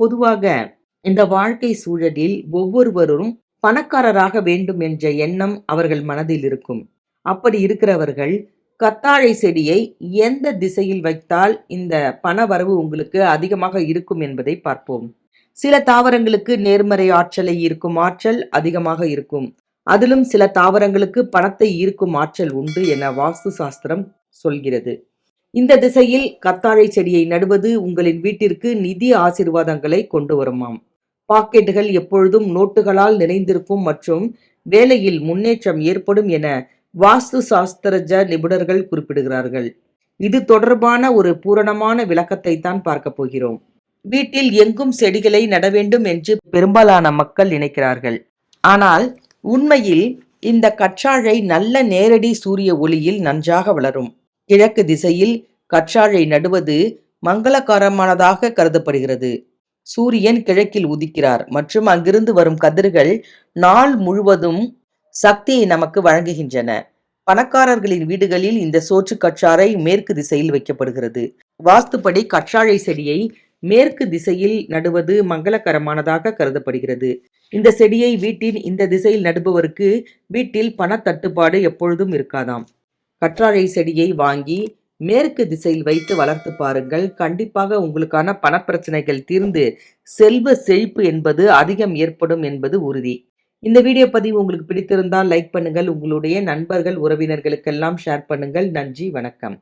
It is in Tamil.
பொதுவாக இந்த வாழ்க்கை சூழலில் ஒவ்வொருவரும் பணக்காரராக வேண்டும் என்ற எண்ணம் அவர்கள் மனதில் இருக்கும். அப்படி இருக்கிறவர்கள் கத்தாழை செடியை எந்த திசையில் வைத்தால் இந்த பண வரவு உங்களுக்கு அதிகமாக இருக்கும் என்பதை பார்ப்போம். சில தாவரங்களுக்கு நேர்மறை ஆற்றலை ஈர்க்கும் ஆற்றல் அதிகமாக இருக்கும். அதிலும் சில தாவரங்களுக்கு பணத்தை ஈர்க்கும் ஆற்றல் உண்டு என வாஸ்து சாஸ்திரம் சொல்கிறது. இந்த திசையில் கத்தாழை செடியை நடுவது உங்களின் வீட்டிற்கு நிதி ஆசிர்வாதங்களை கொண்டு வருமாம். பாக்கெட்டுகள் எப்பொழுதும் நோட்டுகளால் நிறைந்திருக்கும் மற்றும் வேலையில் முன்னேற்றம் ஏற்படும் என வாஸ்து சாஸ்திரஜ நிபுணர்கள் குறிப்பிடுகிறார்கள். இது தொடர்பான ஒரு பூரணமான விளக்கத்தை தான் பார்க்க போகிறோம். வீட்டில் எங்கும் செடிகளை நட வேண்டும் என்று பெரும்பாலான மக்கள் நினைக்கிறார்கள். ஆனால் உண்மையில் இந்த கற்றாழை நல்ல நேரடி சூரிய ஒளியில் நன்றாக வளரும். கிழக்கு திசையில் கற்றாழை நடுவது மங்களகரமானதாக கருதப்படுகிறது. சூரியன் கிழக்கில் உதிக்கிறார் மற்றும் அங்கிருந்து வரும் கதிர்கள் நாள் முழுவதும் சக்தியை நமக்கு வழங்குகின்றன. பணக்காரர்களின் வீடுகளில் இந்த சோற்று கற்றாழை மேற்கு திசையில் வைக்கப்படுகிறது. வாஸ்துப்படி கற்றாழை செடியை மேற்கு திசையில் நடுவது மங்களகரமானதாக கருதப்படுகிறது. இந்த செடியை வீட்டின் இந்த திசையில் நடுபவருக்கு வீட்டில் பணத்தட்டுப்பாடு எப்பொழுதும் இருக்காதாம். கற்றாழை செடியை வாங்கி மேற்கு திசையில் வைத்து வளர்த்து பாருங்கள். கண்டிப்பாக உங்களுக்கான பணப்பிரச்சனைகள் தீர்ந்து செல்வ செழிப்பு என்பது அதிகம் ஏற்படும் என்பது உறுதி. இந்த வீடியோ பதிவு உங்களுக்கு பிடித்திருந்தால் லைக் பண்ணுங்கள். உங்களுடைய நண்பர்கள் உறவினர்களுக்கெல்லாம் ஷேர் பண்ணுங்கள். நன்றி வணக்கம்.